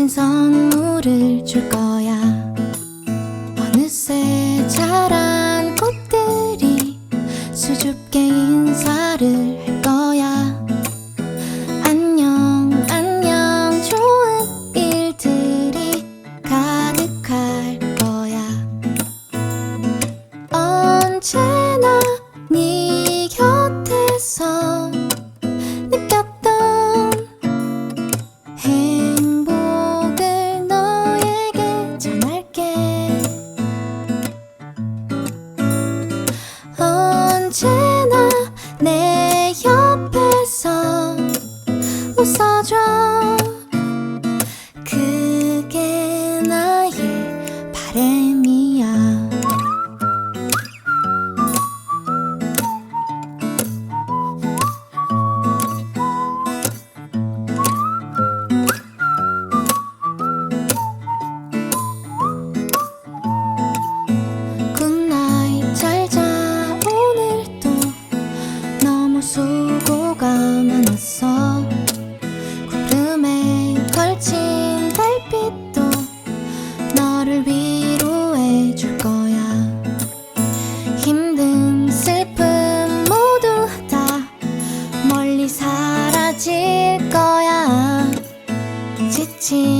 멋진 선물을 줄 거야. 어느새 자란 꽃들이 수줍게 인사를 할 거야. 안녕 안녕 좋은 일들이 가득할 거야. 언제나 네 지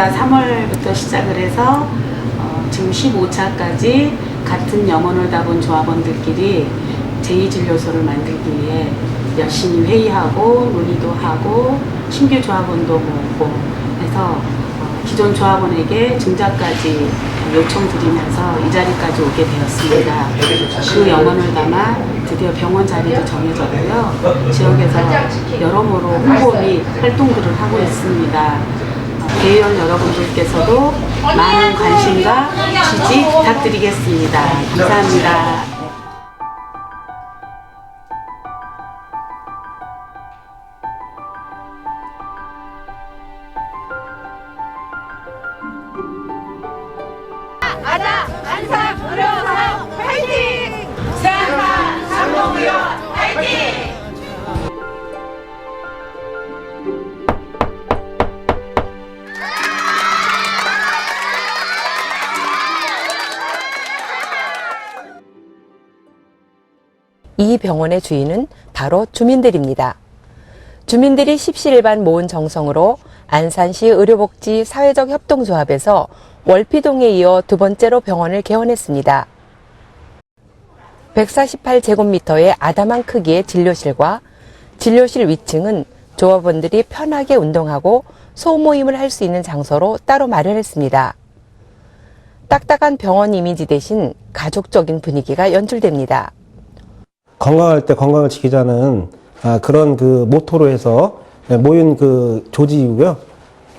저희가 3월부터 시작을 해서 어, 지금 15차까지 같은 염원을 다본 조합원들끼리 제2진료소를 만들기 위해 열심히 회의하고 논의도 하고 신규 조합원도 모으고 해서 어, 기존 조합원에게 증자까지 요청드리면서 이 자리까지 오게 되었습니다. 그 영혼을 담아 드디어 병원 자리도 정해졌고요. 지역에서 여러모로 홍보 및 활동들을 하고 있습니다. 대의원 여러분들께서도 많은 관심과 지지 부탁드리겠습니다. 감사합니다. 이 병원의 주인은 바로 주민들입니다. 주민들이 십시일반 모은 정성으로 안산시 의료복지 사회적 협동조합에서 월피동에 이어 두 번째로 병원을 개원했습니다. 148제곱미터의 아담한 크기의 진료실과 진료실 위층은 조합원들이 편하게 운동하고 소모임을 할 수 있는 장소로 따로 마련했습니다. 딱딱한 병원 이미지 대신 가족적인 분위기가 연출됩니다. 건강할 때 건강을 지키자는 아, 그런 그 모토로 해서 모인 그 조직이고요.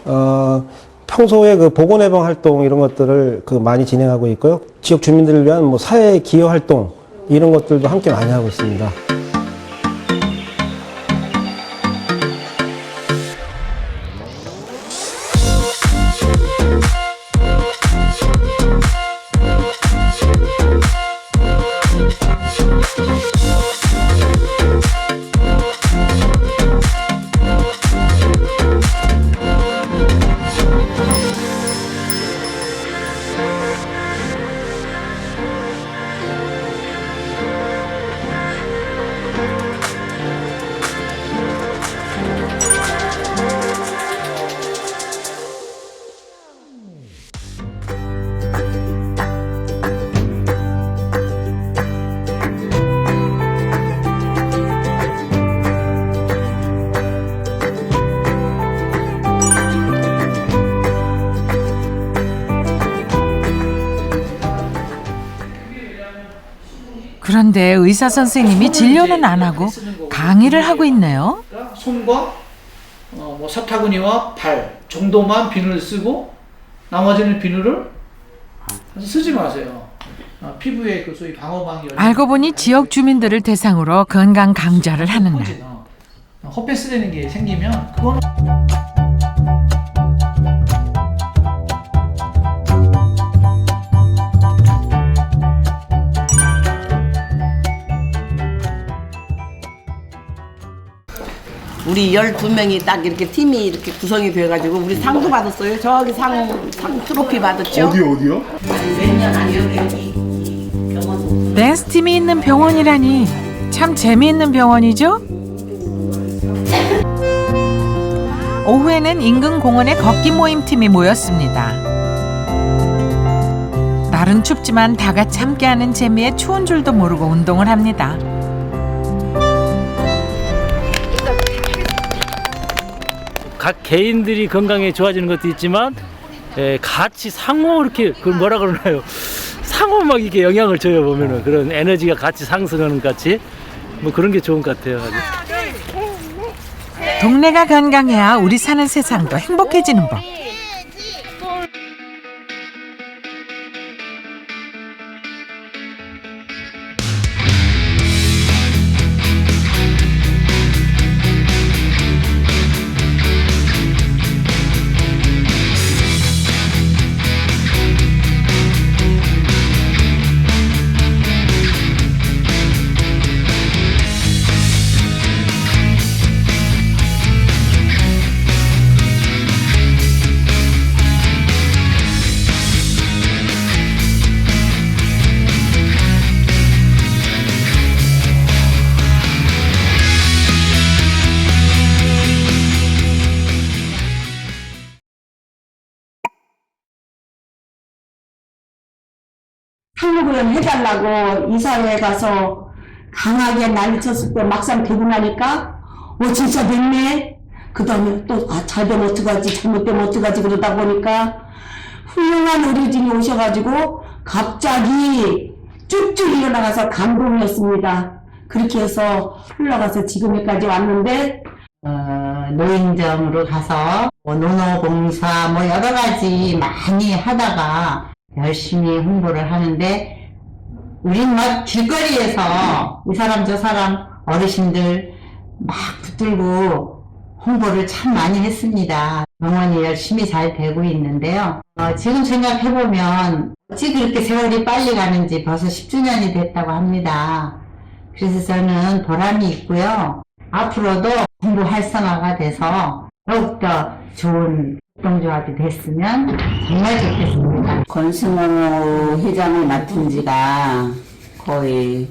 어, 평소에 그 보건 예방 활동 이런 것들을 그 많이 진행하고 있고요. 지역 주민들을 위한 뭐 사회 기여 활동 이런 것들도 함께 많이 하고 있습니다. 그런데 의사 선생님이 진료는 안 하고 강의를 하고 있네요. 그러니까 손과 어, 뭐 사타구니와 발 정도만 비누를 쓰고 나머지는 비누를 쓰지 마세요. 어, 피부에 그 소위 열리는 알고 보니 지역 주민들을 대상으로 건강 강좌를 하는 날. 어, 헛배스 되는 게 생기면 그거는 우리 12명이 딱 이렇게 팀이 이렇게 구성이 돼가지고 우리 상도 받았어요. 저기 상, 상 트로피 받았죠. 어디 어디요? 댄스 팀이 있는 병원이라니 참 재미있는 병원이죠? 오후에는 인근 공원에 걷기 모임 팀이 모였습니다. 날은 춥지만 다 같이 함께하는 재미에 추운 줄도 모르고 운동을 합니다. 각 개인들이 건강에 좋아지는 것도 있지만 에, 같이 상호 이렇게 그 뭐라 그러나요? 상호 막 이렇게 영향을 줘요 보면은 그런 에너지가 같이 상승하는 것 같이 뭐 그런 게 좋은 것 같아요. 동네가 건강해야 우리 사는 세상도 행복해지는 법. 상록을 해달라고 이사회 가서 강하게 난리쳤을 때 막상 되고 나니까 어 진짜 됐네. 그 다음에 또 아 잘되면 어떡하지? 잘못되면 어떡하지? 그러다 보니까 훌륭한 의료진이 오셔가지고 갑자기 쭉쭉 일어나가서 감동이었습니다. 그렇게 해서 흘러가서 지금까지 왔는데 어, 노인정으로 가서 뭐 노노봉사 뭐 여러 가지 많이 하다가 열심히 홍보를 하는데 우린 막 길거리에서 이 사람 저 사람 어르신들 막 붙들고 홍보를 참 많이 했습니다. 병원이 열심히 잘 되고 있는데요. 어, 지금 생각해보면 어찌 그렇게 세월이 빨리 가는지 벌써 10주년이 됐다고 합니다. 그래서 저는 보람이 있고요. 앞으로도 홍보 활성화가 돼서 더욱더 좋은 협동조합이 됐으면 정말 좋겠습니다. 권승호 회장을 맡은 지가 거의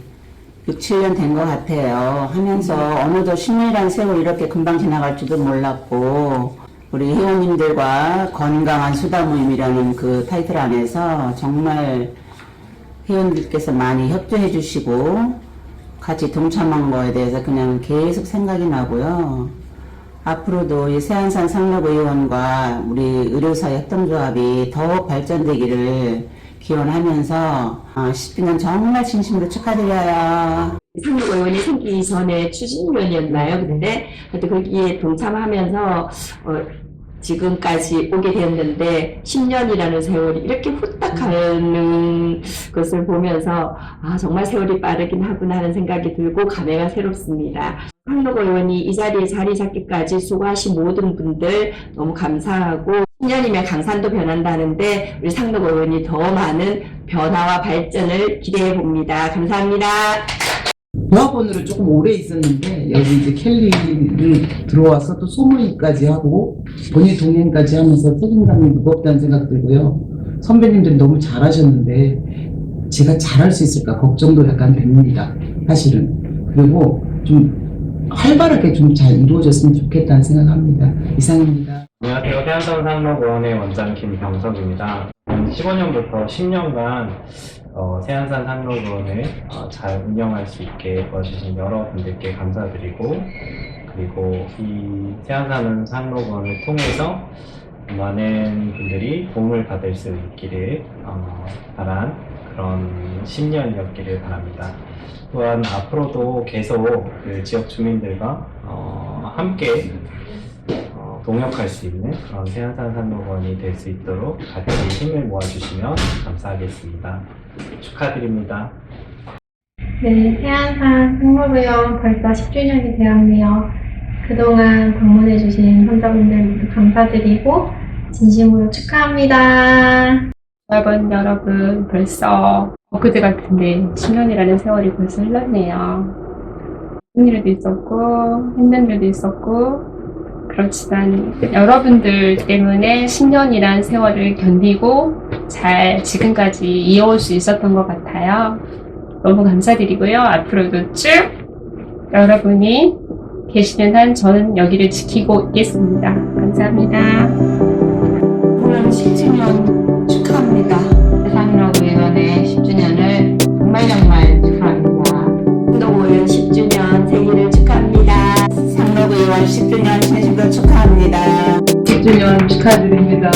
6, 7년 된 것 같아요. 하면서 어느덧 10년이라는 세월 이렇게 금방 지나갈 줄도 몰랐고, 우리 회원님들과 건강한 수다 모임이라는 그 타이틀 안에서 정말 회원들께서 많이 협조해 주시고, 같이 동참한 거에 대해서 그냥 계속 생각이 나고요. 앞으로도 이 세안산 상록의원과 우리 의료사 협동조합이 더욱 발전되기를 기원하면서 어, 10주년 정말 진심으로 축하드려요. 상록의원이 생기기 전에 추진위원이었나요? 근데 하여튼 거기에 동참하면서 어, 지금까지 오게 되었는데 10년이라는 세월이 이렇게 후딱 가는 것을 보면서 아 정말 세월이 빠르긴 하구나 하는 생각이 들고 감회가 새롭습니다. 황록 의원이 이 자리에 자리 잡기까지 수고하신 모든 분들 너무 감사하고 10년이면 강산도 변한다는데 우리 상록 의원이 더 많은 변화와 발전을 기대해 봅니다. 감사합니다. 조합원으로 조금 오래 있었는데 여기 이제 켈리를 들어와서 또 소모임까지 하고 본인 동행까지 하면서 책임감이 무겁다는 생각 들고요. 선배님들이 너무 잘하셨는데 제가 잘할 수 있을까 걱정도 약간 됩니다. 사실은. 그리고 좀 활발하게 좀 잘 이루어졌으면 좋겠다는 생각합니다. 이상입니다. 안녕하세요. 태안선 상록의원의 원장 김병석입니다. 15년부터 10년간 어, 세안산 상록의원을 어, 잘 운영할 수 있게 도와주신 여러분들께 감사드리고 그리고 이 세안산 상록의원을 통해서 많은 분들이 도움을 받을 수 있기를 어, 바란 그런 10년이었기를 바랍니다. 또한 앞으로도 계속 그 지역 주민들과 어, 함께 어, 동역할 수 있는 그런 세안산 상록원이 될 수 있도록 같이 힘을 모아주시면 감사하겠습니다. 축하드립니다. 네, 해안산 상록의원 벌써 10주년이 되었네요. 그동안 방문해주신 환자분들 모두 감사드리고 진심으로 축하합니다. 여러분, 여러분, 벌써 엊그제 같은데 10년이라는 세월이 벌써 흘렀네요. 좋은 일도 있었고, 힘든 일도 있었고, 그렇지만 여러분들 때문에 10년이란 세월을 견디고 잘 지금까지 이어올 수 있었던 것 같아요. 너무 감사드리고요. 앞으로도 쭉 여러분이 계시는 한 저는 여기를 지키고 있겠습니다. 감사합니다. 오늘 10주년 축하합니다. 상록 의원의 10주년을 정말 정말 축하합니다. 상록 의원 10주년 생일을 축하합니다. 상록 의원 10주년 생신도 축하합니다. 10주년 축하드립니다.